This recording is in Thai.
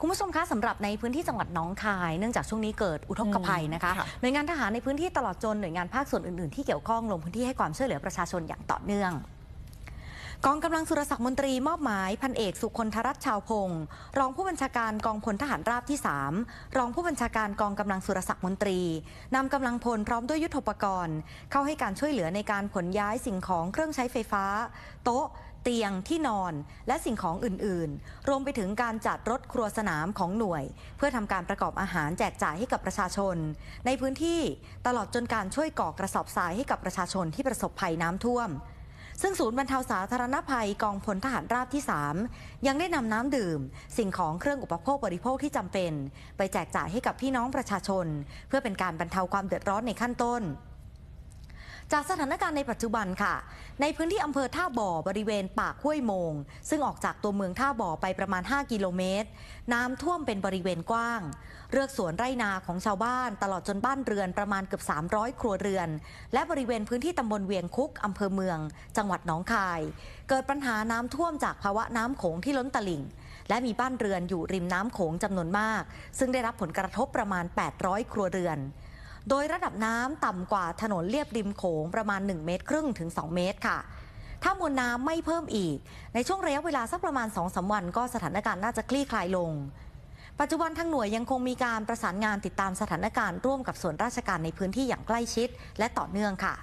คุณผู้ชมคะสำหรับในพื้นที่จังหวัดหน้องคาย เนื่องจากช่วงนี้เกิดอุทกภัยนะคะค่ะหน่วยงานทหารในพื้นที่ตลอดจนหน่วยงานภาคส่วนอื่นๆที่เกี่ยวข้องลงพื้นที่ให้ความช่วยเหลือประชาชนอย่างต่อเนื่อง กองกำลังสุรศักดิ์มนตรีมอบหมายพันเอกสุคนธรัตน์ชาวพงศ์รองผู้บัญชาการกองพลทหารราบที่ 3 รองผู้บัญชาการกองกำลังสุรศักดิ์มนตรีนำกำลังพลพร้อมด้วยยุทธปกรณ์ เข้าให้การช่วยเหลือในการขนย้ายสิ่งของเครื่องใช้ไฟฟ้า โต๊ะ เตียงที่นอน และสิ่งของอื่น ๆ รวมไปถึงการจัดรถครัวสนามของหน่วย เพื่อทำการประกอบอาหารแจกจ่ายให้กับประชาชน ในพื้นที่ตลอดจนการช่วยก่อกระสอบทรายให้กับประชาชนที่ประสบภัยน้ำท่วม ซึ่งศูนย์บรรเทาสาธารณภัยกองพลทหารราบที่ 3 ยังได้นำน้ำดื่ม สิ่งของเครื่องอุปโภคบริโภคที่จำเป็น ไปแจกจ่ายให้กับพี่น้องประชาชน เพื่อเป็นการบรรเทาความเดือดร้อนในขั้นต้น จากสถานการณ์ในปัจจุบันค่ะ ในพื้นที่อำเภอท่าบ่อบริเวณปากห้วยโมง ซึ่งออกจากตัวเมืองท่าบ่อไปประมาณ 5 กิโลเมตร น้ำท่วมเป็นบริเวณกว้าง เรือกสวนไร่นาของชาวบ้าน ตลอดจนบ้านเรือนประมาณเกือบ 300 ครัวเรือน และบริเวณพื้นที่ตำบลเวียงคุกอำเภอเมือง จังหวัดหนองคาย เกิดปัญหาน้ำท่วมจากภาวะน้ำโขงที่ล้นตลิ่ง และมีบ้านเรือนอยู่ริมน้ำโขงจำนวนมาก ซึ่งได้รับผลกระทบประมาณ 800 ครัวเรือน โดยระดับน้ำต่ำกว่าถนนเลียบริมโขงประมาณ 1 เมตรครึ่งถึง 2 เมตรค่ะ ถ้ามวลน้ำไม่เพิ่มอีก ในช่วงระยะเวลาสักประมาณ 2-3 วัน ก็สถานการณ์น่าจะคลี่คลายลง ปัจจุบันทางหน่วยยังคงมีการประสานงานติดตามสถานการณ์ร่วมกับส่วนราชการในพื้นที่อย่างใกล้ชิด และต่อเนื่องค่ะ